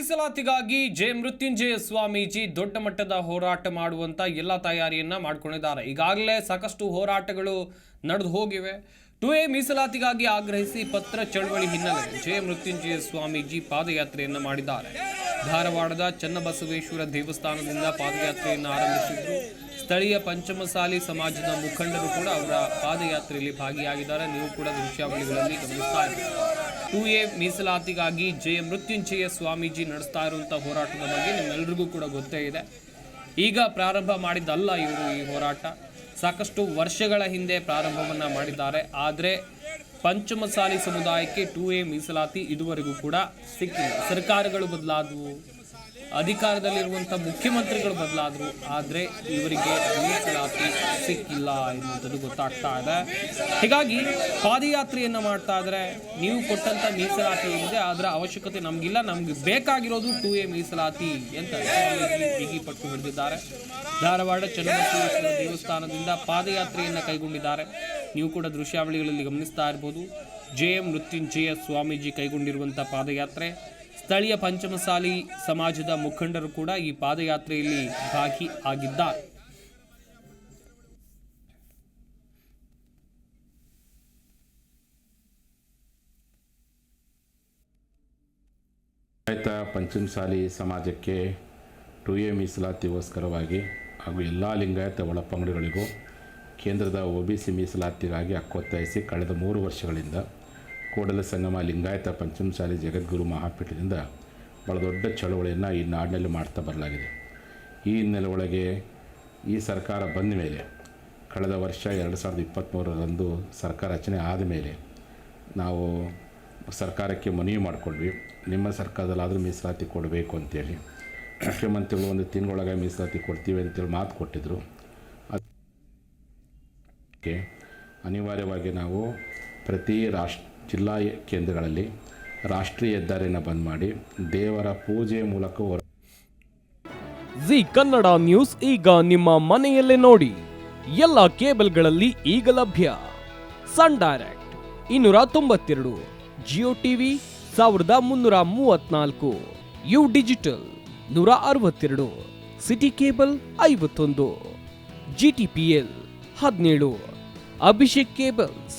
ಮೀಸಲಾತಿಗಾಗಿ J. Mrityunjaya Swamiji ದೊಡ್ಡ ಮಟ್ಟದ ಹೋರಾಟ ಮಾಡುವಂತ ಎಲ್ಲ ತಯಾರಿಯನ್ನ ಮಾಡ್ಕೊಂಡಿದ್ದಾರೆ. ಈಗಾಗಲೇ ಸಾಕಷ್ಟು ಹೋರಾಟಗಳು ನಡೆದು ಹೋಗಿವೆ. ಟು ಎ ಮೀಸಲಾತಿಗಾಗಿ ಆಗ್ರಹಿಸಿ ಪತ್ರ ಚಳವಳಿ ಹಿನ್ನೆಲೆ ಜೆ. ಮೃತ್ಯುಂಜಯ ಸ್ವಾಮೀಜಿ ಪಾದಯಾತ್ರೆಯನ್ನ ಮಾಡಿದ್ದಾರೆ. ಧಾರವಾಡದ ಚನ್ನಬಸವೇಶ್ವರ ದೇವಸ್ಥಾನದಿಂದ ಪಾದಯಾತ್ರೆಯನ್ನು ಆರಂಭಿಸಿದ್ರು. ಸ್ಥಳೀಯ ಪಂಚಮಸಾಲಿ ಸಮಾಜದ ಮುಖಂಡರು ಕೂಡ ಅವರ ಪಾದಯಾತ್ರೆಯಲ್ಲಿ ಭಾಗಿಯಾಗಿದ್ದಾರೆ. ನೀವು ಕೂಡ ದೃಶ್ಯಾವಳಿಗಳಲ್ಲಿ ಗಮನಿಸ್ತಾ ಇದ್ದೀರಿ ಟು ಎ ಮೀಸಲಾತಿಗಾಗಿ ಜಯ ಮೃತ್ಯುಂಜಯ ಸ್ವಾಮೀಜಿ ನಡೆಸ್ತಾ ಇರುವಂಥ ಹೋರಾಟದ ಬಗ್ಗೆ ನಿಮ್ಮೆಲ್ಲರಿಗೂ ಕೂಡ ಗೊತ್ತೇ ಇದೆ. ಈಗ ಪ್ರಾರಂಭ ಮಾಡಿದ್ದಲ್ಲ ಇವರು ಈ ಹೋರಾಟ. ಸಾಕಷ್ಟು ವರ್ಷಗಳ ಹಿಂದೆ ಪ್ರಾರಂಭವನ್ನು ಮಾಡಿದ್ದಾರೆ. ಆದರೆ ಪಂಚಮಸಾಲಿ ಸಮುದಾಯಕ್ಕೆ ಟು ಎ ಮೀಸಲಾತಿ ಇದುವರೆಗೂ ಕೂಡ ಸಿಕ್ಕಿಲ್ಲ. ಸರ್ಕಾರಗಳು ಬದಲಾದವು. ಅಧಿಕಾರದಲ್ಲಿರುವಂಥ ಮುಖ್ಯಮಂತ್ರಿಗಳು ಬದಲಾದ್ರು, ಆದರೆ ಇವರಿಗೆ ಮೀಸಲಾತಿ ಸಿಕ್ಕಿಲ್ಲ ಎನ್ನುವಂಥದ್ದು ಗೊತ್ತಾಗ್ತಾ ಇದೆ. ಹೀಗಾಗಿ ಪಾದಯಾತ್ರೆಯನ್ನು ಮಾಡ್ತಾ ಇದ್ರೆ ನೀವು ಕೊಟ್ಟಂತ ಮೀಸಲಾತಿ ಏನಿದೆ, ಅದರ ಅವಶ್ಯಕತೆ ನಮಗಿಲ್ಲ, ನಮ್ಗೆ ಬೇಕಾಗಿರೋದು ಟು ಎ ಮೀಸಲಾತಿ ಅಂತ ಬಿಗಿ ಪಟ್ಟು ಹಿಡಿದಿದ್ದಾರೆ. ಧಾರವಾಡ ಚನ್ನಬಸವೇಶ್ವರ ದೇವಸ್ಥಾನದಿಂದ ಪಾದಯಾತ್ರೆಯನ್ನು ಕೈಗೊಂಡಿದ್ದಾರೆ. ನೀವು ಕೂಡ ದೃಶ್ಯಾವಳಿಗಳಲ್ಲಿ ಗಮನಿಸ್ತಾ ಇರ್ಬೋದು. ಜೆ ಎಂ ಮೃತ್ಯುಂಜಯ ಸ್ವಾಮೀಜಿ ಕೈಗೊಂಡಿರುವಂಥ ಪಾದಯಾತ್ರೆ. ಸ್ಥಳೀಯ ಪಂಚಮಸಾಲಿ ಸಮಾಜದ ಮುಖಂಡರು ಕೂಡ ಈ ಪಾದಯಾತ್ರೆಯಲ್ಲಿ ಭಾಗಿ ಆಗಿದ್ದಾರೆ ಆಯ್ತ ಪಂಚಮಸಾಲಿ ಸಮಾಜಕ್ಕೆ ಟು ಎ ಮೀಸಲಾತಿಗೋಸ್ಕರವಾಗಿ ಹಾಗೂ ಎಲ್ಲ ಲಿಂಗಾಯತ ಒಳಪಂಗಡಗಳಿಗೂ ಕೇಂದ್ರದ ಒ ಬಿ ಸಿ ಮೀಸಲಾತಿಗಾಗಿ ಹಕ್ಕೊತ್ತಾಯಿಸಿ ಕಳೆದ ಮೂರು ವರ್ಷಗಳಿಂದ ಕೂಡಲ ಸಂಗಮ ಲಿಂಗಾಯತ ಪಂಚಮಸಾಲಿ ಜಗದ್ಗುರು ಮಹಾಪೀಠದಿಂದ ಭಾಳ ದೊಡ್ಡ ಚಳವಳಿಯನ್ನು ಈ ನಾಡಿನಲ್ಲಿ ಮಾಡ್ತಾ ಬರಲಾಗಿದೆ. ಈ ಹಿನ್ನೆಲೆ ಒಳಗೆ ಈ ಸರ್ಕಾರ ಬಂದ ಮೇಲೆ ಕಳೆದ ವರ್ಷ ಎರಡು ಸಾವಿರದ ಇಪ್ಪತ್ತ್ಮೂರರಂದು ಸರ್ಕಾರ ರಚನೆ ಆದ ಮೇಲೆ ನಾವು ಸರ್ಕಾರಕ್ಕೆ ಮನವಿ ಮಾಡಿಕೊಂಡ್ವಿ. ನಿಮ್ಮ ಸರ್ಕಾರದಲ್ಲಾದರೂ ಮೀಸಲಾತಿ ಕೊಡಬೇಕು ಅಂತೇಳಿ. ಮುಖ್ಯಮಂತ್ರಿಗಳು ಒಂದು ತಿಂಗಳೊಳಗೆ ಮೀಸಲಾತಿ ಕೊಡ್ತೀವಿ ಅಂತೇಳಿ ಮಾತು ಕೊಟ್ಟಿದ್ದರು ಅದಕ್ಕೆ ಅನಿವಾರ್ಯವಾಗಿ ನಾವು ಪ್ರತಿ ರಾಷ್ಟ್ರ ಜಿಲ್ಲಾ ಕೇಂದ್ರಗಳಲ್ಲಿ ರಾಷ್ಟ್ರೀಯ ಹೆದ್ದಾರಿನ ಬಂದ್ ಮಾಡಿ ದೇವರ ಪೂಜೆ ಮೂಲಕ ಜಿ ಕನ್ನಡ ನ್ಯೂಸ್ ಈಗ ನಿಮ್ಮ ಮನೆಯಲ್ಲೇ ನೋಡಿ. ಎಲ್ಲ ಕೇಬಲ್ಗಳಲ್ಲಿ ಈಗ ಲಭ್ಯ. ಸನ್ ಡೈರೆಕ್ಟ್ ಇನ್ನೂರ ತೊಂಬತ್ತೆರಡು, ಜಿಯೋ ಟಿವಿ ಸಾವಿರದ ಮುನ್ನೂರ ಮೂವತ್ನಾಲ್ಕು, ಯು ಡಿಜಿಟಲ್ ನೂರ ಅರವತ್ತೆರಡು, ಸಿಟಿ ಕೇಬಲ್ ಐವತ್ತೊಂದು, ಜಿ ಟಿ ಪಿ ಎಲ್ ಹದಿನೇಳು, ಅಭಿಷೇಕ್ ಕೇಬಲ್ಸ್